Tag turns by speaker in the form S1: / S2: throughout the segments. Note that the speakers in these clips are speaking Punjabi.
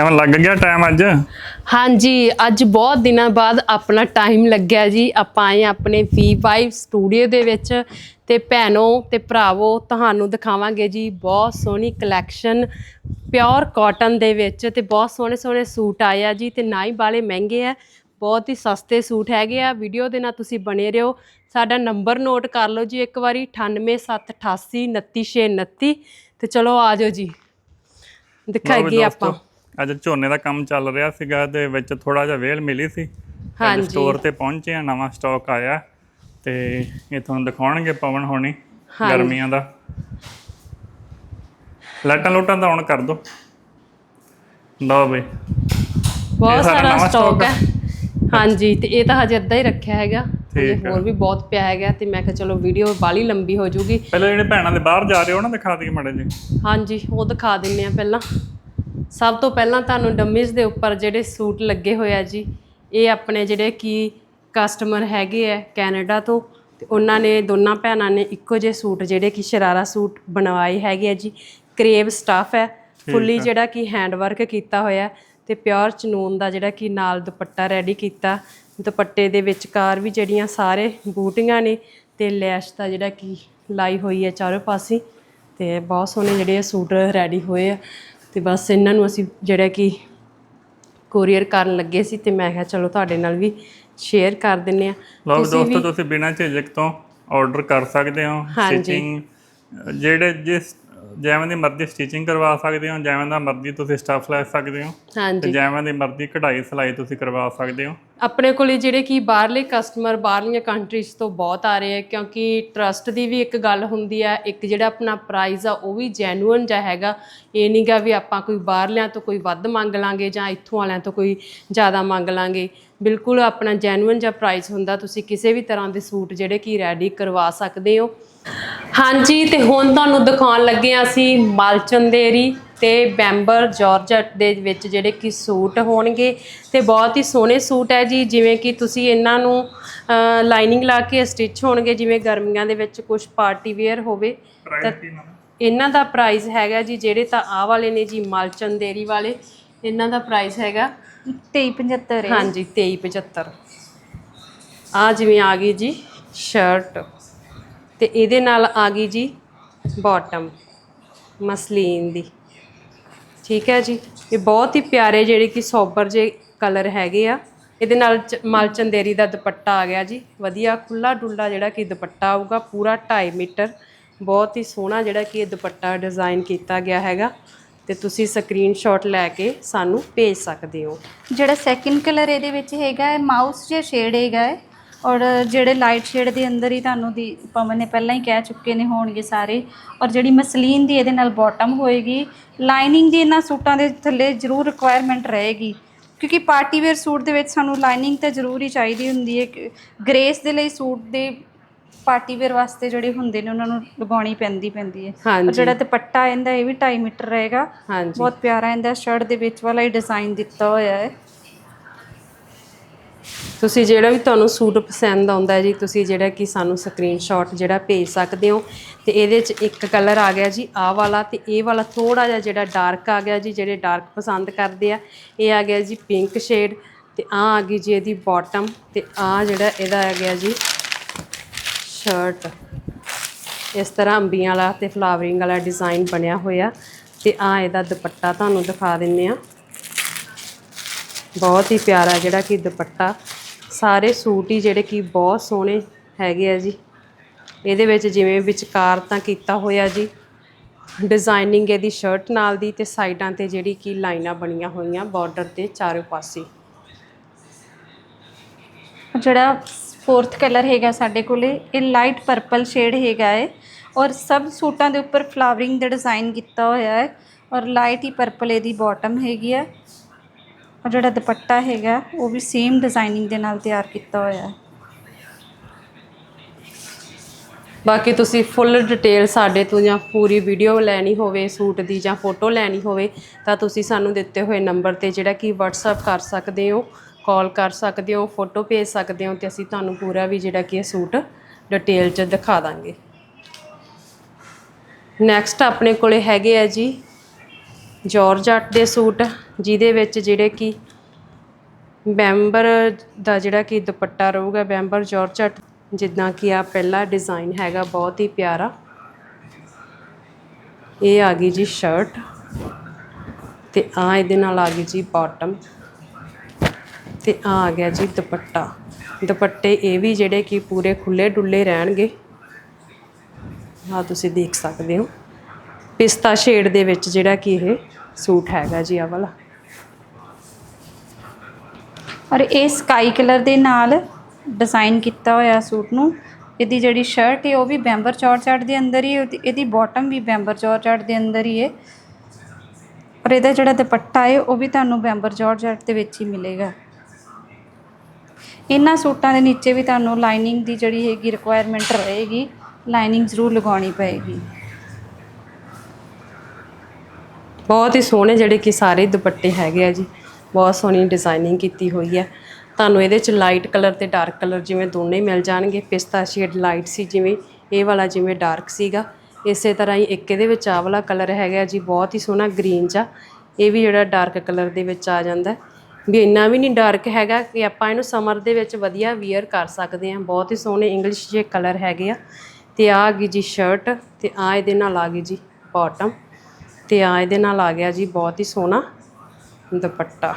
S1: ਕਿਵੇਂ ਲੱਗ ਗਿਆ ਟਾਈਮ ਅੱਜ?
S2: ਹਾਂਜੀ ਅੱਜ ਬਹੁਤ ਦਿਨਾਂ ਬਾਅਦ ਆਪਣਾ ਟਾਈਮ ਲੱਗਿਆ ਜੀ। ਆਪਾਂ ਆਏ ਆਪਣੇ V5 ਸਟੂਡੀਓ ਦੇ ਵਿੱਚ ਤੇ ਭੈਣੋ ਤੇ ਭਰਾਵੋ ਤੁਹਾਨੂੰ ਦਿਖਾਵਾਂਗੇ ਜੀ ਬਹੁਤ ਸੋਹਣੀ ਕਲੈਕਸ਼ਨ ਪਿਓਰ ਕਾਟਨ ਦੇ ਵਿੱਚ ਤੇ ਬਹੁਤ ਸੋਹਣੇ ਸੋਹਣੇ ਸੂਟ ਆਏ ਆ ਜੀ ਤੇ ਨਾ ਹੀ ਬਾਲੇ ਮਹਿੰਗੇ ਆ ਬਹੁਤ ਹੀ ਸਸਤੇ ਸੂਟ ਹੈਗੇ ਆ। ਵੀਡੀਓ ਦੇ ਨਾਲ ਤੁਸੀਂ ਬਣੇ ਰਹੋ। ਸਾਡਾ ਨੰਬਰ ਨੋਟ ਕਰ ਲਓ ਜੀ ਇੱਕ ਵਾਰੀ 98788 29629 ਤੇ ਚਲੋ ਆ ਜਾਓ ਜੀ। ਦਿਖਾਈਏ ਆਪਾਂ।
S1: ਅੱਜ ਝੋਨੇ ਦਾ ਕੰਮ ਚੱਲ ਰਿਹਾ ਸੀਗਾ ਤੇ ਵਿੱਚ ਥੋੜਾ ਜਿਹਾ ਵੇਲ ਮਿਲੀ ਸੀ।
S2: ਹਾਂਜੀ।
S1: ਸਟੋਰ ਤੇ ਪਹੁੰਚੇ ਆ ਨਵਾਂ ਸਟਾਕ ਆਇਆ ਤੇ ਇਹ ਤੁਹਾਨੂੰ ਦਿਖਾਉਣਗੇ ਪਵਨ ਹੋਣੀ। ਗਰਮੀਆਂ ਦਾ। ਲਾਈਟਾਂ ਲੂਟਾਂ ਤਾਂ ਆਨ ਕਰ ਦੋ। ਲਓ ਬਈ।
S2: ਬਹੁਤ
S1: ਸਾਰਾ
S2: ਸਟਾਕ ਹੈ। ਹਾਂਜੀ ਤੇ ਇਹ ਤਾਂ ਹਜੇ ਅੱਧਾ ਹੀ ਰੱਖਿਆ ਹੈਗਾ।
S1: ਹੈ।
S2: ਹੋਰ ਵੀ ਬਹੁਤ ਪਿਆ ਹੈਗਾ ਤੇ ਮੈਂ ਕਿਹਾ ਚਲੋ ਵੀਡੀਓ ਬਾਲੀ ਲੰਬੀ ਹੋ ਜਾਊਗੀ
S1: ਪਹਿਲਾਂ ਜਿਹੜੇ ਭੈਣਾਂ ਦੇ ਬਾਹਰ ਜਾ ਰਹੇ ਹੋ ਉਹਨਾਂ ਦਿਖਾ ਦਈਏ ਮਾੜੇ ਜੀ
S2: ਹਾਂਜੀ ਉਹ ਦਿਖਾ ਦਿੰਨੇ ਆ ਪਹਿਲਾਂ। ਸਭ ਤੋਂ ਪਹਿਲਾਂ ਤੁਹਾਨੂੰ ਡੰਮੀਜ਼ ਦੇ ਉੱਪਰ ਜਿਹੜੇ ਸੂਟ ਲੱਗੇ ਹੋਏ ਆ ਜੀ ਇਹ ਆਪਣੇ ਜਿਹੜੇ ਕੀ ਕਸਟਮਰ ਹੈਗੇ ਆ ਕੈਨੇਡਾ ਤੋਂ ਤੇ ਉਹਨਾਂ ਨੇ ਦੋਨਾਂ ਭੈਣਾਂ ਨੇ ਇੱਕੋ ਜਿਹੇ ਸੂਟ ਜਿਹੜੇ ਕਿ ਸ਼ਰਾਰਾ ਸੂਟ ਬਣਵਾਏ ਹੈਗੇ ਆ ਜੀ। ਕਰੇਵ ਸਟਾਫ ਹੈ ਫੁੱਲੀ ਜਿਹੜਾ ਕਿ ਹੈਂਡ ਵਰਕ ਕੀਤਾ ਹੋਇਆ ਤੇ ਪਿਓਰ ਚਨੂਨ ਦਾ ਜਿਹੜਾ ਕਿ ਨਾਲ ਦੁਪੱਟਾ ਰੈਡੀ ਕੀਤਾ ਦੁਪੱਟੇ ਦੇ ਵਿਚਕਾਰ ਵੀ ਜਿਹੜੀਆਂ ਸਾਰੇ ਬੂਟੀਆਂ ਨੇ ਤੇ ਲੈਸ਼ ਦਾ ਜਿਹੜਾ ਕਿ ਲਾਈ ਹੋਈ ਹੈ ਚਾਰੋਂ ਪਾਸੇ ਤੇ ਬਹੁਤ ਸੋਹਣੇ ਜਿਹੜੇ ਸੂਟ ਰੈਡੀ ਹੋਏ ਆ। ਤੇ ਬਸ ਇਹਨਾਂ ਨੂੰ ਅਸੀਂ ਜਿਹੜਾ ਕਿ ਕੋਰੀਅਰ ਕਰਨ ਲੱਗੇ ਸੀ ਤੇ ਮੈਂ ਕਿਹਾ ਚਲੋ ਤੁਹਾਡੇ ਨਾਲ ਵੀ ਸ਼ੇਅਰ ਕਰ ਦਿੰਨੇ ਆ
S1: ਲਓ ਦੋਸਤੋ ਤੁਸੀਂ ਬਿਨਾਂ ਝਿਜਕ ਤੋਂ ਆਰਡਰ ਕਰ ਸਕਦੇ ਹੋ। ਸਟਿਚਿੰਗ ਜਿਹੜੇ ਜਿਸ ਜਿਵੇਂ ਦੀ ਮਰਜ਼ੀ ਸਟਿਚਿੰਗ ਕਰਵਾ ਸਕਦੇ ਹੋ ਜਿਵੇਂ ਦਾ ਮਰਜ਼ੀ ਤੁਸੀਂ ਸਟਫ ਲੈ ਸਕਦੇ ਹੋ। ਤੇ ਜਿਵੇਂ ਦੀ ਮਰਜ਼ੀ ਕਢਾਈ ਸਿਲਾਈ ਤੁਸੀਂ ਕਰਵਾ ਸਕਦੇ ਹੋ।
S2: ਆਪਣੇ ਕੋਲੇ ਜਿਹੜੇ ਕਿ ਬਾਹਰਲੇ ਕਸਟਮਰ ਬਾਹਰਲੀਆਂ ਕੰਟਰੀਜ਼ ਤੋਂ ਬਹੁਤ ਆ ਰਹੇ ਆ, ਕਿਉਂਕਿ ਟਰਸਟ ਦੀ ਵੀ ਇੱਕ ਗੱਲ ਹੁੰਦੀ ਆ, ਇੱਕ ਜਿਹੜਾ ਆਪਣਾ ਪ੍ਰਾਈਸ ਆ, ਉਹ ਵੀ ਜੈਨੂਇਨ ਜਿਹਾ ਹੈਗਾ। ਇਹ ਨਹੀਂਗਾ ਵੀ ਆਪਾਂ ਕੋਈ ਬਾਹਰਲਿਆਂ ਤੋਂ ਕੋਈ ਵੱਧ ਮੰਗ ਲਾਂਗੇ ਜਾਂ ਇੱਥੋਂ ਵਾਲਿਆਂ ਤੋਂ ਕੋਈ ਜ਼ਿਆਦਾ ਮੰਗ ਲਾਂਗੇ। ਬਿਲਕੁਲ ਆਪਣਾ ਜੈਨੂਇਨ ਜਿਹਾ ਪ੍ਰਾਈਸ ਹੁੰਦਾ, ਤੁਸੀਂ ਕਿਸੇ ਵੀ ਤਰ੍ਹਾਂ ਦੇ ਸੂਟ ਜਿਹੜੇ ਕਿ ਰੈਡੀ ਕਰਵਾ ਸਕਦੇ ਹੋ। ਹਾਂਜੀ, ਤੇ ਹੁਣ ਤੁਹਾਨੂੰ ਦਿਖਾਉਣ ਲੱਗੇ ਹਾਂ ਅਸੀਂ ਮਾਲਚੰਦੇਰੀ। ਤੇ ਬੈਂਬਰ ਜਾਰਜਟ ਦੇ ਵਿੱਚ ਜਿਹੜੇ ਕਿ ਸੂਟ ਹੋਣਗੇ ਤੇ ਬਹੁਤ ਹੀ ਸੋਹਣੇ ਸੂਟ ਹੈ ਜੀ ਜਿਵੇਂ ਕਿ ਤੁਸੀਂ ਇਹਨਾਂ ਨੂੰ ਲਾਈਨਿੰਗ ਲਾ ਕੇ ਸਟਿਚ ਹੋਣਗੇ ਜਿਵੇਂ ਗਰਮੀਆਂ ਦੇ ਵਿੱਚ ਕੁਝ ਪਾਰਟੀ ਵੇਅਰ ਹੋਵੇ।
S1: ਨਾਮ
S2: ਇਹਨਾਂ ਦਾ? ਪ੍ਰਾਈਸ ਹੈਗਾ ਜੀ ਜਿਹੜੇ ਤਾਂ ਆਹ ਵਾਲੇ ਨੇ ਜੀ ਮਾਲਚੰਦੇਰੀ ਵਾਲੇ ਇਹਨਾਂ ਦਾ ਪ੍ਰਾਈਸ ਹੈਗਾ
S3: 2375 ਹੈ।
S2: ਹਾਂਜੀ 2375 ਆ ਜਿਵੇਂ ਆ ਗਈ ਜੀ ਸ਼ਰਟ ਤੇ ਇਹਦੇ ਨਾਲ ਆ ਗਈ ਜੀ ਬਾਟਮ ਮਸਲੀਨ ਦੀ। ਠੀਕ ਹੈ ਜੀ। ਇਹ ਬਹੁਤ ਹੀ ਪਿਆਰੇ ਜਿਹੜੇ ਕਿ ਸੋਬਰ ਜੇ ਕਲਰ ਹੈਗੇ ਆ। ਇਹਦੇ ਨਾਲ ਚ- ਮਲ ਦਾ ਦੁਪੱਟਾ ਆ ਗਿਆ ਜੀ। ਵਧੀਆ ਖੁੱਲਾ ਡੁੱਲਾ ਜਿਹੜਾ ਕਿ ਦੁਪੱਟਾ ਆਊਗਾ, ਪੂਰਾ 2.5 ਮੀਟਰ। ਬਹੁਤ ਹੀ ਸੋਹਣਾ ਜਿਹੜਾ ਕਿ ਇਹ ਦੁਪੱਟਾ ਡਿਜ਼ਾਈਨ ਕੀਤਾ ਗਿਆ ਹੈਗਾ। ਤੇ ਤੁਸੀਂ ਸਕਰੀਨਸ਼ਾਟ ਲੈ ਕੇ ਸਾਨੂੰ ਭੇਜ ਸਕਦੇ ਹੋ।
S3: ਜਿਹੜਾ ਸੈਕਿੰਡ ਕਲਰ ਇਹਦੇ ਵਿੱਚ ਹੈਗਾ ਹੈ ਮਾਊਸ ਜਿਹਾ ਸ਼ੇਡ ਹੈਗਾ ਹੈ। ਔਰ ਜਿਹੜੇ ਲਾਈਟ ਸ਼ੇਡ ਦੇ ਅੰਦਰ ਹੀ ਤੁਹਾਨੂੰ ਦੀ ਪਵਨ ਨੇ ਪਹਿਲਾਂ ਹੀ ਕਹਿ ਚੁੱਕੇ ਨੇ ਹੋਣਗੇ ਸਾਰੇ। ਔਰ ਜਿਹੜੀ ਮਸਲੀਨ ਦੀ ਇਹਦੇ ਨਾਲ ਬਾਟਮ ਹੋਏਗੀ। ਲਾਈਨਿੰਗ ਦੀ ਇਹਨਾਂ ਸੂਟਾਂ ਦੇ ਥੱਲੇ ਜ਼ਰੂਰ ਰਿਕੁਆਇਰਮੈਂਟ ਰਹੇਗੀ। ਕਿਉਂਕਿ ਪਾਰਟੀ ਵੇਅਰ ਸੂਟ ਦੇ ਵਿੱਚ ਸਾਨੂੰ ਲਾਈਨਿੰਗ ਤਾਂ ਜ਼ਰੂਰ ਹੀ ਚਾਹੀਦੀ ਹੁੰਦੀ ਹੈ। ਗ੍ਰੇਸ ਦੇ ਲਈ ਸੂਟ ਦੇ ਪਾਰਟੀ ਵੇਅਰ ਵਾਸਤੇ ਜਿਹੜੇ ਹੁੰਦੇ ਨੇ ਉਹਨਾਂ ਨੂੰ ਲਗਾਉਣੀ ਪੈਂਦੀ ਪੈਂਦੀ ਹੈ। ਔਰ ਜਿਹੜਾ ਦੁਪੱਟਾ ਇਹਦਾ ਇਹ ਵੀ 2.5 ਮੀਟਰ ਰਹੇਗਾ। ਬਹੁਤ ਪਿਆਰਾ ਇਹਦਾ ਸ਼ਰਟ ਦੇ ਵਿੱਚ ਵਾਲਾ ਹੀ ਡਿਜ਼ਾਈਨ ਦਿੱਤਾ ਹੋਇਆ ਹੈ।
S2: ਤੁਸੀਂ ਜਿਹੜਾ ਵੀ ਤੁਹਾਨੂੰ ਸੂਟ ਪਸੰਦ ਆਉਂਦਾ ਹੈ ਜੀ, ਤੁਸੀਂ ਜਿਹੜਾ ਕਿ ਸਾਨੂੰ ਸਕਰੀਨਸ਼ਾਟ ਜਿਹੜਾ ਭੇਜ ਸਕਦੇ ਹੋ। ਤੇ ਇਹਦੇ 'ਚ ਇੱਕ ਕਲਰ ਆ ਗਿਆ ਜੀ, ਆਹ ਵਾਲਾ ਤੇ ਇਹ ਵਾਲਾ ਥੋੜਾ ਜਿਹਾ ਜਿਹੜਾ ਡਾਰਕ ਆ ਗਿਆ ਜੀ, ਜਿਹੜੇ ਡਾਰਕ ਪਸੰਦ ਕਰਦੇ ਆ, ਇਹ ਆ ਗਿਆ ਜੀ ਪਿੰਕ ਸ਼ੇਡ ਤੇ ਆ ਆ ਗਈ ਜੀ ਇਹਦੀ ਬਾਟਮ ਤੇ ਆ ਜਿਹੜਾ ਇਹਦਾ ਆ ਗਿਆ ਜੀ ਸ਼ਰਟ ਇਸ ਤਰ੍ਹਾਂ ਅੰਬੀਆਂ ਵਾਲਾ ਤੇ ਫਲਾਵਰਿੰਗ ਵਾਲਾ ਡਿਜ਼ਾਈਨ ਬਣਿਆ ਹੋਇਆ ਤੇ ਆ ਇਹਦਾ ਦੁਪੱਟਾ ਤੁਹਾਨੂੰ ਦਿਖਾ ਦਿੰਨੇ ਆ। ਬਹੁਤ ਹੀ ਪਿਆਰਾ ਜਿਹੜਾ ਕਿ ਦੁਪੱਟਾ ਸਾਰੇ ਸੂਟ ਹੀ ਜਿਹੜੇ ਕਿ ਬਹੁਤ ਸੋਹਣੇ ਹੈਗੇ ਆ ਜੀ। ਇਹਦੇ ਵਿੱਚ ਜਿਵੇਂ ਵਿਚਕਾਰ ਤਾਂ ਕੀਤਾ ਹੋਇਆ ਜੀ। ਡਿਜ਼ਾਈਨਿੰਗ ਇਹਦੀ ਸ਼ਰਟ ਨਾਲ ਦੀ ਤੇ ਸਾਈਡਾਂ ਤੇ ਜਿਹੜੀ ਕਿ ਲਾਈਨਾਂ ਬਣੀਆਂ ਹੋਈਆਂ ਬਾਰਡਰ ਤੇ ਚਾਰੋਂ ਪਾਸੇ।
S3: ਜਿਹੜਾ ਫੋਰਥ ਕਲਰ ਹੈਗਾ ਸਾਡੇ ਕੋਲੇ, ਇਹ ਲਾਈਟ ਪਰਪਲ ਸ਼ੇਡ ਹੈਗਾ ਹੈ ਔਰ ਸਭ ਸੂਟਾਂ ਦੇ ਉੱਪਰ ਫਲਾਵਰਿੰਗ ਦਾ ਡਿਜ਼ਾਈਨ ਕੀਤਾ ਹੋਇਆ ਹੈ ਔਰ ਲਾਈਟ ਹੀ ਪਰਪਲ ਇਹਦੀ ਬਾਟਮ ਹੈਗੀ ਹੈ ਔਰ ਜਿਹੜਾ ਦੁਪੱਟਾ ਹੈਗਾ, ਉਹ ਵੀ ਸੇਮ ਡਿਜ਼ਾਈਨਿੰਗ ਦੇ ਨਾਲ ਤਿਆਰ ਕੀਤਾ ਹੋਇਆ ਹੈ।
S2: ਬਾਕੀ ਤੁਸੀਂ ਫੁੱਲ ਡਿਟੇਲ ਸਾਡੇ ਤੋਂ ਜਾਂ ਪੂਰੀ ਵੀਡੀਓ ਲੈਣੀ ਹੋਵੇ, ਸੂਟ ਦੀ ਜਾਂ ਫੋਟੋ ਲੈਣੀ ਹੋਵੇ, ਤਾਂ ਤੁਸੀਂ ਸਾਨੂੰ ਦਿੱਤੇ ਹੋਏ ਨੰਬਰ ਤੇ ਜਿਹੜਾ ਕਿ WhatsApp ਕਰ ਸਕਦੇ ਹੋ ਕਾਲ ਕਰ ਸਕਦੇ ਹੋ ਫੋਟੋ ਭੇਜ ਸਕਦੇ ਹੋ ਤੇ ਅਸੀਂ ਤੁਹਾਨੂੰ ਪੂਰਾ ਵੀ ਜਿਹੜਾ ਕਿ ਇਹ ਸੂਟ ਡਿਟੇਲ 'ਚ ਦਿਖਾ ਦਾਂਗੇ। ਨੈਕਸਟ ਆਪਣੇ ਕੋਲੇ ਹੈਗੇ ਆ ਜੀ ਜਾਰਜਟ ਦੇ ਸੂਟ। ਜਿਹਦੇ ਵਿੱਚ ਜਿਹੜੇ ਕਿ ਬੈਂਬਰ ਦਾ ਜਿਹੜਾ ਕਿ ਦੁਪੱਟਾ ਰਹੂਗਾ, ਬੈਂਬਰ ਜਾਰਜਟ ਜਿੱਦਾਂ ਕਿ ਆ ਪਹਿਲਾ ਡਿਜ਼ਾਈਨ ਹੈਗਾ, ਬਹੁਤ ਹੀ ਪਿਆਰਾ। ਇਹ ਆ ਗਈ ਜੀ ਸ਼ਰਟ ਤੇ ਆ ਇਹਦੇ ਨਾਲ ਆ ਗਈ ਜੀ ਬਾਟਮ ਤੇ ਆ ਆ ਗਿਆ ਜੀ ਦੁਪੱਟਾ। ਦੁਪੱਟੇ ਇਹ ਵੀ ਜਿਹੜੇ ਕਿ ਪੂਰੇ ਖੁੱਲੇ ਡੁੱਲੇ ਰਹਿਣਗੇ। ਆ ਤੁਸੀਂ ਦੇਖ ਸਕਦੇ ਹੋ। ਪਿਸਤਾ ਸ਼ੇਡ ਦੇ ਵਿੱਚ ਜਿਹੜਾ ਕਿ ਇਹ ਸੂਟ ਹੈਗਾ ਜੀ ਆ ਵਾਲਾ।
S3: ਔਰ ਇਹ ਸਕਾਈ ਕਲਰ ਦੇ ਨਾਲ ਡਿਜ਼ਾਈਨ ਕੀਤਾ ਹੋਇਆ ਸੂਟ ਨੂੰ। ਇਹਦੀ ਜਿਹੜੀ ਸ਼ਰਟ ਹੈ ਉਹ ਵੀ ਬੈਂਬਰ ਚੌੜ-ਚੜ ਦੇ ਅੰਦਰ ਹੀ ਉਹਦੀ- ਇਹਦੀ ਬਾਟਮ ਵੀ ਬੈਂਬਰ ਚੌੜ-ਚੜ ਦੇ ਅੰਦਰ ਹੀ ਹੈ ਔਰ ਇਹਦਾ ਜਿਹੜਾ ਦੁਪੱਟਾ ਹੈ ਉਹ ਵੀ ਤੁਹਾਨੂੰ ਬੈਂਬਰ ਚੌੜ-ਚੜ ਦੇ ਵਿੱਚ ਹੀ ਮਿਲੇਗਾ। ਇਹਨਾਂ ਸੂਟਾਂ ਦੇ ਨੀਚੇ ਵੀ ਤੁਹਾਨੂੰ ਲਾਈਨਿੰਗ ਦੀ ਜਿਹੜੀ ਹੈਗੀ ਰਿਕੁਆਇਰਮੈਂਟ ਰਹੇਗੀ ਲਾਈਨਿੰਗ ਜ਼ਰੂਰ ਲਗਾਉਣੀ ਪਏਗੀ।
S2: ਬਹੁਤ ਹੀ ਸੋਹਣੇ ਜਿਹੜੇ ਕਿ ਸਾਰੇ ਦੁਪੱਟੇ ਹੈਗੇ ਆ ਜੀ। ਬਹੁਤ ਸੋਹਣੀ ਡਿਜ਼ਾਈਨਿੰਗ ਕੀਤੀ ਹੋਈ ਹੈ। ਤੁਹਾਨੂੰ ਇਹਦੇ ਚ ਲਾਈਟ ਕਲਰ ਤੇ ਡਾਰਕ ਕਲਰ ਜਿਵੇਂ ਦੋਨੇ ਮਿਲ ਜਾਣਗੇ। ਪਿਸਤਾ ਸ਼ੇਡ ਲਾਈਟ ਸੀ ਜਿਵੇਂ, ਇਹ ਵਾਲਾ ਜਿਵੇਂ ਡਾਰਕ ਸੀਗਾ। ਇਸੇ ਤਰ੍ਹਾਂ ਹੀ ਇੱਕ ਇਹਦੇ ਵਿੱਚ ਆਹ ਵਾਲਾ ਕਲਰ ਹੈਗਾ ਜੀ, ਬਹੁਤ ਹੀ ਸੋਹਣਾ ਗ੍ਰੀਨ ਜਾ ਇਹ ਵੀ ਜਿਹੜਾ ਡਾਰਕ ਕਲਰ ਦੇ ਵਿੱਚ ਆ ਜਾਂਦਾ। ਵੀ ਇੰਨਾ ਵੀ ਨਹੀਂ ਡਾਰਕ ਹੈਗਾ ਕਿ ਆਪਾਂ ਇਹਨੂੰ ਸਮਰ ਦੇ ਵਿੱਚ ਵਧੀਆ ਵੀਅਰ ਕਰ ਸਕਦੇ ਹਾਂ। ਬਹੁਤ ਹੀ ਸੋਹਣੇ ਇੰਗਲਿਸ਼ ਜੇ ਕਲਰ ਹੈਗੇ ਆ। ਤੇ ਆ ਆ ਗਈ ਜੀ ਸ਼ਰਟ ਤੇ ਆ ਇਹਦੇ ਨਾਲ ਆ ਗਈ ਜੀ ਬਾਟਮ ਤੇ ਆ ਇਹਦੇ ਨਾਲ ਆ ਗਿਆ ਜੀ ਬਹੁਤ ਹੀ ਸੋਹਣਾ ਦੁਪੱਟਾ।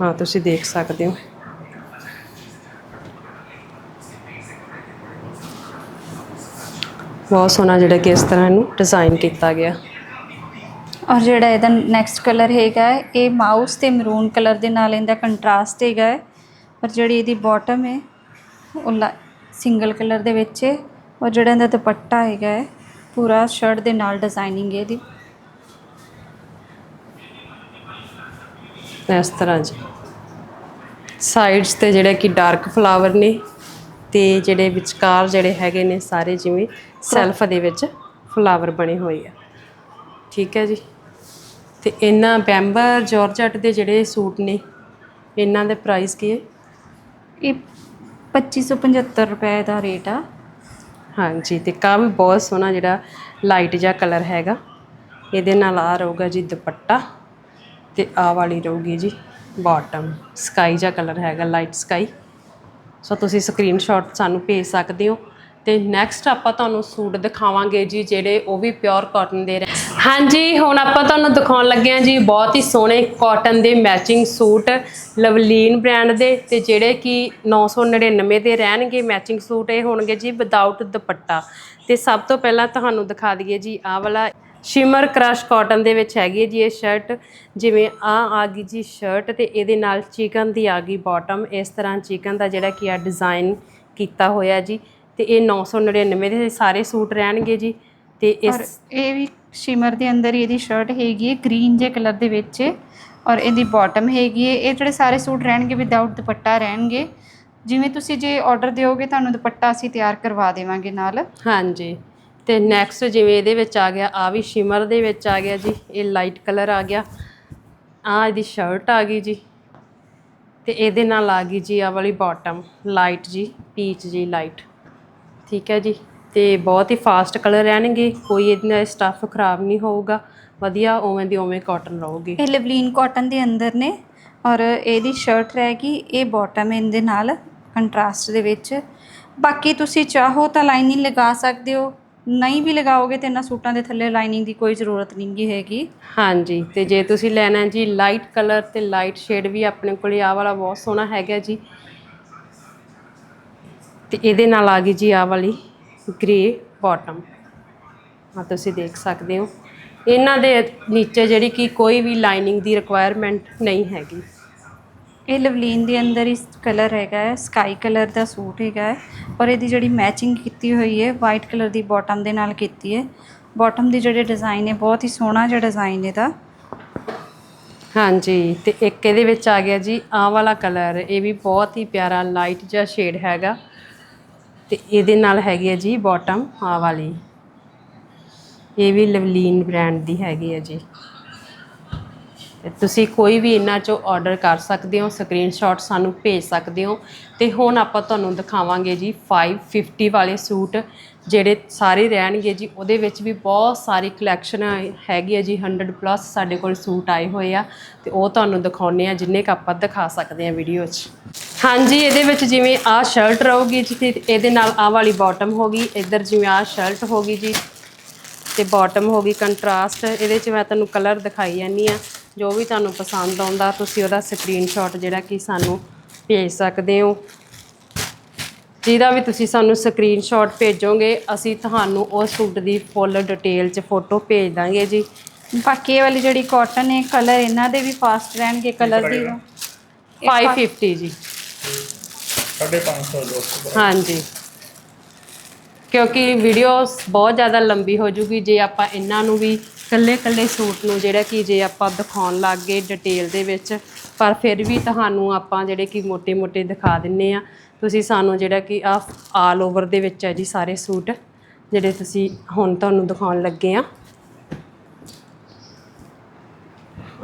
S2: ਹਾਂ, ਤੁਸੀਂ ਦੇਖ ਸਕਦੇ ਹੋ। ਬਹੁਤ ਸੋਹਣਾ ਜਿਹੜਾ ਕਿ ਇਸ ਤਰ੍ਹਾਂ ਇਹਨੂੰ ਡਿਜ਼ਾਈਨ ਕੀਤਾ ਗਿਆ।
S3: ਔਰ ਜਿਹੜਾ ਇਹਦਾ ਨੈਕਸਟ ਕਲਰ ਹੈਗਾ, ਇਹ ਮਾਊਸ ਤੇ ਮਰੂਨ ਕਲਰ ਦੇ ਨਾਲ ਇਹਦਾ ਕੰਟਰਾਸਟ ਹੈਗਾ ਹੈ। ਔਰ ਜਿਹੜੀ ਇਹਦੀ ਬਾਟਮ ਹੈ, ਉਹ ਸਿੰਗਲ ਕਲਰ ਦੇ ਵਿੱਚ ਹੈ। ਔਰ ਜਿਹੜਾ ਇਹਦਾ ਦੁਪੱਟਾ ਹੈਗਾ ਹੈ, ਪੂਰਾ ਸ਼ਰਟ ਦੇ ਨਾਲ ਡਿਜ਼ਾਈਨਿੰਗ ਹੈ ਇਹਦੀ।
S2: ਇਸ ਤਰ੍ਹਾਂ ਜੀ। ਸਾਈਡਸ ਤੇ ਜਿਹੜੇ ਕਿ ਡਾਰਕ ਫਲਾਵਰ ਨੇ ਤੇ ਜਿਹੜੇ ਵਿਚਕਾਰ ਜਿਹੜੇ ਹੈਗੇ ਨੇ ਸਾਰੇ ਜਿਵੇਂ ਸੈਲਫ ਦੇ ਵਿੱਚ ਫਲਾਵਰ ਬਣੇ ਹੋਏ ਆ। ਠੀਕ ਹੈ ਜੀ। ਤੇ ਇਹਨਾਂ ਬੈਂਬਰ ਜਾਰਜਟ ਦੇ ਜਿਹੜੇ ਸੂਟ ਨੇ ਇਹਨਾਂ ਦੇ ਪ੍ਰਾਈਸ ਕੀ ਹੈ?
S3: ਇਹ 2575 ਰੁਪਏ ਦਾ ਰੇਟ ਆ।
S2: ਹਾਂਜੀ ਤੇ ਕਾ ਵੀ ਬਹੁਤ ਸੋਹਣਾ ਜਿਹੜਾ ਲਾਈਟ ਜਿਹਾ ਕਲਰ ਹੈਗਾ। ਇਹਦੇ ਨਾਲ ਆ ਰਹੂਗਾ ਜੀ ਦੁਪੱਟਾ। ਤੇ ਆ ਵਾਲੀ ਰਹੂਗੀ ਜੀ ਬਾਟਮ ਸਕਾਈ ਜਿਹਾ ਕਲਰ ਹੈਗਾ ਲਾਈਟ ਸਕਾਈ ਸੋ ਤੁਸੀਂ ਸਕਰੀਨਸ਼ਾਟ ਸਾਨੂੰ ਭੇਜ ਸਕਦੇ ਹੋ। ਤੇ ਨੈਕਸਟ ਆਪਾਂ ਤੁਹਾਨੂੰ ਸੂਟ ਦਿਖਾਵਾਂਗੇ ਜੀ, ਜਿਹੜੇ ਉਹ ਵੀ ਪਿਓਰ ਕਾਟਨ ਦੇ ਰਹੇ। ਹਾਂਜੀ, ਹੁਣ ਆਪਾਂ ਤੁਹਾਨੂੰ ਦਿਖਾਉਣ ਲੱਗੇ ਹਾਂ ਜੀ, ਬਹੁਤ ਹੀ ਸੋਹਣੇ ਕਾਟਨ ਦੇ ਮੈਚਿੰਗ ਸੂਟ, ਲਵਲੀਨ ਬ੍ਰਾਂਡ ਦੇ। ਤੇ ਜਿਹੜੇ ਕਿ 999 ਦੇ ਰਹਿਣਗੇ ਮੈਚਿੰਗ ਸੂਟ ਇਹ ਹੋਣਗੇ ਜੀ ਵਿਦਆਊਟ ਦੁਪੱਟਾ। ਤੇ ਸਭ ਤੋਂ ਪਹਿਲਾਂ ਤੁਹਾਨੂੰ ਦਿਖਾ ਦਈਏ ਜੀ, ਆਹ ਵਾਲਾ ਸ਼ਿਮਰ ਕ੍ਰਸ਼ ਕਾਟਨ ਦੇ ਵਿੱਚ ਹੈਗੀ ਹੈ ਜੀ ਇਹ ਸ਼ਰਟ। ਜਿਵੇਂ ਆ ਆ ਗਈ ਜੀ ਸ਼ਰਟ ਤੇ ਇਹਦੇ ਨਾਲ ਚਿਕਨ ਦੀ ਆ ਗਈ ਬਾਟਮ ਇਸ ਤਰ੍ਹਾਂ ਚਿਕਨ ਦਾ ਜਿਹੜਾ ਕੀ ਆ ਡਿਜ਼ਾਈਨ ਕੀਤਾ ਹੋਇਆ ਜੀ। ਤੇ ਇਹ 999 ਦੇ ਸਾਰੇ ਸੂਟ ਰਹਿਣਗੇ ਜੀ। ਤੇ ਇਸ
S3: ਇਹ ਵੀ ਸ਼ਿਮਰ ਦੇ ਅੰਦਰ ਹੀ ਇਹਦੀ ਸ਼ਰਟ ਹੈਗੀ ਹੈ ਗ੍ਰੀਨ ਜੇ ਕਲਰ ਦੇ ਵਿੱਚ। ਔਰ ਇਹਦੀ ਬਾਟਮ ਹੈਗੀ ਹੈ। ਇਹ ਜਿਹੜੇ ਸਾਰੇ ਸੂਟ ਰਹਿਣਗੇ ਵਿਦਆਊਟ ਦੁਪੱਟਾ ਰਹਿਣਗੇ। ਜਿਵੇਂ ਤੁਸੀਂ ਜੇ ਆਰਡਰ ਦਿਓਗੇ ਤੁਹਾਨੂੰ ਦੁਪੱਟਾ ਅਸੀਂ ਤਿਆਰ ਕਰਵਾ ਦੇਵਾਂਗੇ ਨਾਲ।
S2: ਹਾਂਜੀ। ਤੇ ਨੈਕਸਟ ਜਿਵੇਂ ਇਹਦੇ ਵਿੱਚ ਆ ਗਿਆ ਆ ਵੀ ਸ਼ਿਮਰ ਦੇ ਵਿੱਚ ਆ ਗਿਆ ਜੀ, ਇਹ ਲਾਈਟ ਕਲਰ ਆ ਗਿਆ। ਆ ਇਹਦੀ ਸ਼ਰਟ ਆ ਗਈ ਜੀ ਤੇ ਇਹਦੇ ਨਾਲ ਆ ਗਈ ਜੀ ਆ ਵਾਲੀ ਬਾਟਮ ਲਾਈਟ ਜੀ ਪੀਚ ਜੀ ਲਾਈਟ ਠੀਕ ਹੈ ਜੀ, ਤੇ ਬਹੁਤ ਹੀ ਫਾਸਟ ਕਲਰ ਰਹਿਣਗੇ, ਕੋਈ ਇਹਦਾ ਸਟੱਫ ਖਰਾਬ ਨਹੀਂ ਹੋਊਗਾ, ਵਧੀਆ ਉਵੇਂ ਦੀ ਉਵੇਂ ਕਾਟਨ ਰਹੂਗੀ।
S3: ਇਹ ਲਵਲੀਨ ਕਾਟਨ ਦੇ ਅੰਦਰ ਨੇ ਔਰ ਇਹਦੀ ਸ਼ਰਟ ਰਹੇਗੀ ਇਹ ਬਾਟਮ ਇਹਦੇ ਨਾਲ ਕੰਟਰਾਸਟ ਦੇ ਵਿੱਚ। ਬਾਕੀ ਤੁਸੀਂ ਚਾਹੋ ਤਾਂ ਲਾਈਨਿੰਗ ਲਗਾ ਸਕਦੇ ਹੋ। ਨਹੀਂ ਵੀ ਲਗਾਓਗੇ ਤੇ ਇਹਨਾਂ ਸੂਟਾਂ ਦੇ ਥੱਲੇ ਲਾਈਨਿੰਗ ਦੀ ਕੋਈ ਜ਼ਰੂਰਤ ਨਹੀਂ ਹੈਗੀ।
S2: ਹਾਂਜੀ, ਤੇ ਜੇ ਤੁਸੀਂ ਲੈਣਾ ਜੀ ਲਾਈਟ ਕਲਰ ਤੇ ਲਾਈਟ ਸ਼ੇਡ ਵੀ ਆਪਣੇ ਕੋਲ, ਆਹ ਵਾਲਾ ਬਹੁਤ ਸੋਹਣਾ ਹੈਗਾ ਜੀ। ਤੇ ਇਹਦੇ ਨਾਲ ਆ ਗਈ ਜੀ ਆਹ ਵਾਲੀ ਗ੍ਰੇ ਬਾਟਮ ਆ ਤੁਸੀਂ ਦੇਖ ਸਕਦੇ ਹੋ। ਇਹਨਾਂ ਦੇ ਨੀਚੇ ਜਿਹੜੀ ਕਿ ਕੋਈ ਵੀ ਲਾਈਨਿੰਗ ਦੀ ਰਿਕੁਆਇਰਮੈਂਟ ਨਹੀਂ ਹੈਗੀ।
S3: ਇਹ ਲਵਲੀਨ ਦੇ ਅੰਦਰ ਹੀ ਕਲਰ ਹੈਗਾ ਹੈ ਸਕਾਈ ਕਲਰ ਦਾ ਸੂਟ ਹੈਗਾ ਹੈ ਔਰ ਇਹਦੀ ਜਿਹੜੀ ਮੈਚਿੰਗ ਕੀਤੀ ਹੋਈ ਹੈ ਵਾਈਟ ਕਲਰ ਦੀ ਬਾਟਮ ਦੇ ਨਾਲ ਕੀਤੀ ਹੈ। ਬਾਟਮ ਦੀ ਜਿਹੜੇ ਡਿਜ਼ਾਈਨ ਹੈ ਬਹੁਤ ਹੀ ਸੋਹਣਾ ਜਿਹਾ ਡਿਜ਼ਾਈਨ ਇਹਦਾ।
S2: ਹਾਂਜੀ, ਤੇ ਇੱਕ ਇਹਦੇ ਵਿੱਚ ਆ ਗਿਆ ਜੀ, ਆਹ ਵਾਲਾ ਕਲਰ, ਇਹ ਵੀ ਬਹੁਤ ਹੀ ਪਿਆਰਾ ਲਾਈਟ ਜਿਹਾ ਸ਼ੇਡ ਹੈਗਾ। ਤੇ ਇਹਦੇ ਨਾਲ ਹੈਗੀ ਹੈ ਜੀ ਬਾਟਮ ਆਹ ਵਾਲੀ। ਇਹ ਵੀ ਲਵਲੀਨ ਬ੍ਰਾਂਡ ਦੀ ਹੈਗੀ ਹੈ ਜੀ। ਤੇ ਤੁਸੀਂ ਕੋਈ ਵੀ ਇਹਨਾਂ ਚੋਂ ਆਰਡਰ ਕਰ ਸਕਦੇ ਹੋ ਸਕਰੀਨਸ਼ਾਟ ਸਾਨੂੰ ਭੇਜ ਸਕਦੇ ਹੋ ਤੇ ਹੁਣ ਆਪਾਂ ਤੁਹਾਨੂੰ ਦਿਖਾਵਾਂਗੇ ਜੀ 550 ਵਾਲੇ ਸੂਟ, ਜਿਹੜੇ ਸਾਰੇ ਰਹਿਣਗੇ ਜੀ, ਉਹਦੇ ਵਿੱਚ ਵੀ ਬਹੁਤ ਸਾਰੀ ਕਲੈਕਸ਼ਨ ਹੈਗੀ ਹੈ ਜੀ 100 ਪਲੱਸ ਸਾਡੇ ਕੋਲ ਸੂਟ ਆਏ ਹੋਏ ਆ ਤੇ ਉਹ ਤੁਹਾਨੂੰ ਦਿਖਾਉਣੇ ਆ, ਜਿੰਨੇ ਕ ਆਪਾਂ ਦਿਖਾ ਸਕਦੇ ਆ ਵੀਡੀਓ 'ਚ। ਹਾਂਜੀ, ਇਹਦੇ ਵਿੱਚ ਜਿਵੇਂ ਆਹ ਸ਼ਰਟ ਰਹੂਗੀ ਜੀ, ਤੇ ਇਹਦੇ ਨਾਲ ਆਹ ਵਾਲੀ ਬਾਟਮ ਹੋਗੀ ਇੱਧਰ ਜਿਵੇਂ ਆਹ ਸ਼ਰਟ ਹੋਗੀ ਜੀ, ਤੇ ਬਾਟਮ ਹੋ ਗਈ ਕੰਟਰਾਸਟ ਇਹਦੇ 'ਚ ਮੈਂ ਤੁਹਾਨੂੰ ਕਲਰ ਦਿਖਾਈ ਜਾਂਦੀ ਆ। ਜੋ ਵੀ ਤੁਹਾਨੂੰ ਪਸੰਦ ਆਉਂਦਾ ਤੁਸੀਂ ਉਹਦਾ ਸਕਰੀਨਸ਼ਾਟ ਜਿਹੜਾ ਕਿ ਸਾਨੂੰ ਭੇਜ ਸਕਦੇ ਹੋ। ਜਿਹਦਾ ਵੀ ਤੁਸੀਂ ਸਾਨੂੰ ਸਕਰੀਨਸ਼ਾਟ ਭੇਜੋਗੇ ਅਸੀਂ ਤੁਹਾਨੂੰ ਉਸ ਸੂਟ ਦੀ ਫੁੱਲ ਡਿਟੇਲ 'ਚ ਫੋਟੋ ਭੇਜ ਦਾਂਗੇ ਜੀ।
S3: ਬਾਕੀ ਇਹ ਵਾਲੀ ਜਿਹੜੀ ਕਾਟਨ ਹੈ ਕਲਰ ਇਹਨਾਂ ਦੇ ਵੀ ਫਾਸਟ ਰਹਿਣਗੇ ਕਲਰ ਦੀ
S2: 550 ਜੀ।
S1: 550 ਦੋਸਤੋ
S2: ਹਾਂਜੀ। ਕਿਉਂਕਿ ਵੀਡੀਓ ਬਹੁਤ ਜ਼ਿਆਦਾ ਲੰਬੀ ਹੋ ਜੂਗੀ ਜੇ ਆਪਾਂ ਇਹਨਾਂ ਨੂੰ ਵੀ ਕੱਲੇ ਕੱਲੇ ਸੂਟ ਨੂੰ ਜਿਹੜਾ ਕਿ ਜੇ ਆਪਾਂ ਦਿਖਾਉਣ ਲੱਗ ਗਏ ਡਿਟੇਲ ਦੇ ਵਿੱਚ, ਪਰ ਫਿਰ ਵੀ ਤੁਹਾਨੂੰ ਆਪਾਂ ਜਿਹੜੇ ਕਿ ਮੋٹے-ਮੋٹے ਦਿਖਾ ਦਿੰਨੇ ਆ। ਤੁਸੀਂ ਸਾਨੂੰ ਜਿਹੜਾ ਕਿ ਆ ਆਲ ਓਵਰ ਦੇ ਵਿੱਚ ਹੈ ਜੀ ਸਾਰੇ ਸੂਟ, ਜਿਹੜੇ ਤੁਸੀਂ ਹੁਣ ਤੁਹਾਨੂੰ ਦਿਖਾਉਣ ਲੱਗੇ ਆ।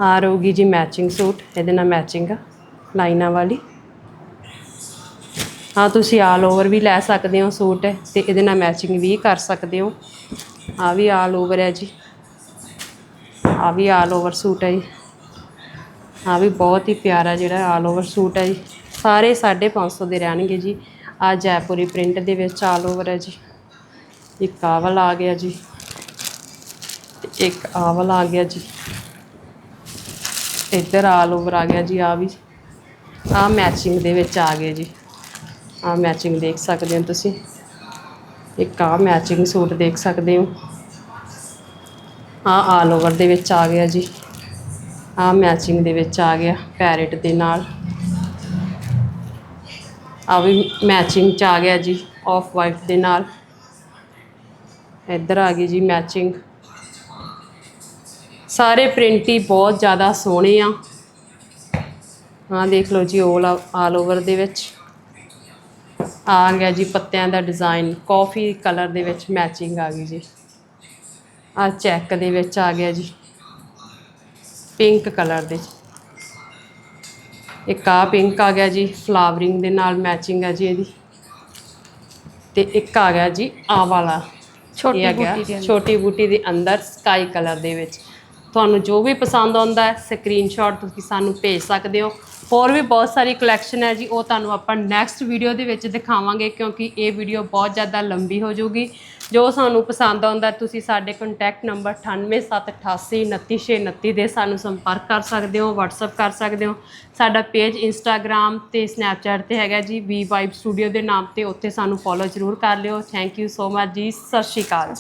S2: ਆ ਰਹੂਗੀ ਜੀ ਮੈਚਿੰਗ ਸੂਟ, ਇਹਦੇ ਨਾਲ ਮੈਚਿੰਗ ਲਾਈਨਾਂ ਵਾਲੀ। ਹਾਂ ਤੁਸੀਂ ਆਲ ਓਵਰ ਵੀ ਲੈ ਸਕਦੇ ਹੋ ਸੂਟ, ਤੇ ਇਹਦੇ ਨਾਲ ਮੈਚਿੰਗ ਵੀ ਕਰ ਸਕਦੇ ਹੋ। ਆ ਵੀ ਆਲ ਓਵਰ ਹੈ ਜੀ। ਆ ਵੀ ਆਲ ਓਵਰ ਸੂਟ ਹੈ ਜੀ। ਆ ਵੀ ਬਹੁਤ ਹੀ ਪਿਆਰਾ ਜਿਹੜਾ ਆਲ ਓਵਰ ਸੂਟ ਹੈ ਜੀ। ਸਾਰੇ 550 ਦੇ ਰਹਿਣਗੇ ਜੀ। ਆ ਜੈਪੁਰੀ ਪ੍ਰਿੰਟ ਦੇ ਵਿੱਚ ਆਲ ਓਵਰ ਹੈ ਜੀ। ਇੱਕ ਆਹ ਆ ਗਿਆ ਜੀ। ਇੱਕ ਆਵਲ ਆ ਗਿਆ ਜੀ। ਇੱਧਰ ਆਲ ਓਵਰ ਆ ਗਿਆ ਜੀ ਆ ਵੀ। ਆ ਮੈਚਿੰਗ ਦੇ ਵਿੱਚ ਆ ਗਏ ਜੀ। ਆ ਮੈਚਿੰਗ ਦੇਖ ਸਕਦੇ ਹੋ ਤੁਸੀਂ। ਇੱਕ ਆ ਮੈਚਿੰਗ ਸੂਟ ਦੇਖ ਸਕਦੇ ਹੋ। ਆ ਆਲ ਓਵਰ ਦੇ ਵਿੱਚ ਆ ਗਿਆ ਜੀ। ਆ ਮੈਚਿੰਗ ਦੇ ਵਿੱਚ ਆ ਗਿਆ ਪੈਰਟ ਦੇ ਨਾਲ। ਆ ਵੀ ਮੈਚਿੰਗ ਚ ਆ ਗਿਆ ਜੀ ਆਫ ਵਾਈਟ ਦੇ ਨਾਲ। ਇੱਧਰ ਆ ਗਈ ਜੀ ਮੈਚਿੰਗ ਸਾਰੇ ਪ੍ਰਿੰਟ ਹੀ ਬਹੁਤ ਜ਼ਿਆਦਾ ਸੋਹਣੇ ਆ। ਆ ਦੇਖ ਲਓ ਜੀ 올 ਆਲ ਓਵਰ ਦੇ ਵਿੱਚ। ਆ ਗਿਆ ਜੀ ਪੱਤਿਆਂ ਦਾ ਡਿਜ਼ਾਈਨ ਕਾਫੀ ਕਲਰ ਦੇ ਵਿੱਚ ਮੈਚਿੰਗ ਆ ਗਈ ਜੀ। ਆ ਚੈੱਕ ਦੇ ਵਿੱਚ ਆ ਗਿਆ ਜੀ। ਪਿੰਕ ਕਲਰ ਦੇ ਇੱਕ ਆ ਪਿੰਕ ਆ ਗਿਆ ਜੀ ਫਲਾਵਰਿੰਗ ਦੇ ਨਾਲ ਮੈਚਿੰਗ ਹੈ ਜੀ ਇਹਦੀ। ਤੇ ਇੱਕ ਆ ਗਿਆ ਜੀ ਆ ਵਾਲਾ।
S3: ਛੋਟੀ
S2: ਆ
S3: ਬੂਟੀ ਦੇ।
S2: ਛੋਟੀ ਬੂਟੀ ਦੇ ਅੰਦਰ ਸਕਾਈ ਕਲਰ ਦੇ ਵਿੱਚ। ਤੁਹਾਨੂੰ ਜੋ ਵੀ ਪਸੰਦ ਆਉਂਦਾ ਹੈ ਸਕਰੀਨਸ਼ਾਟ ਤੁਸੀਂ ਸਾਨੂੰ ਭੇਜ ਸਕਦੇ ਹੋ। ਹੋਰ ਵੀ ਬਹੁਤ ਸਾਰੀ ਕਲੈਕਸ਼ਨ ਹੈ ਜੀ, ਉਹ ਤੁਹਾਨੂੰ ਆਪਾਂ ਨੈਕਸਟ ਵੀਡੀਓ ਦੇ ਵਿੱਚ ਦਿਖਾਵਾਂਗੇ, ਕਿਉਂਕਿ ਇਹ ਵੀਡੀਓ ਬਹੁਤ ਜ਼ਿਆਦਾ ਲੰਬੀ ਹੋ ਜਾਊਗੀ। ਜੋ ਸਾਨੂੰ ਪਸੰਦ ਆਉਂਦਾ ਤੁਸੀਂ ਸਾਡੇ ਕੰਟੈਕਟ ਨੰਬਰ 9878899629 ਦੇ ਸਾਨੂੰ ਸੰਪਰਕ ਕਰ ਸਕਦੇ ਹੋ, WhatsApp ਕਰ ਸਕਦੇ ਹੋ। ਸਾਡਾ ਪੇਜ ਇੰਸਟਾਗ੍ਰam ਤੇ ਸਨੈਪਚੈਟ ਤੇ ਹੈਗਾ ਜੀ ਵੀ ਵਾਈਬ ਸਟੂਡੀਓ ਦੇ ਨਾਮ ਤੇ ਉੱਥੇ ਸਾਨੂੰ ਫੋਲੋ ਜ਼ਰੂਰ ਕਰ ਲਿਓ। ਥੈਂਕ ਯੂ ਸੋ ਮਚ ਜੀ ਸਤਿ ਸ਼੍ਰੀ ਅਕਾਲ।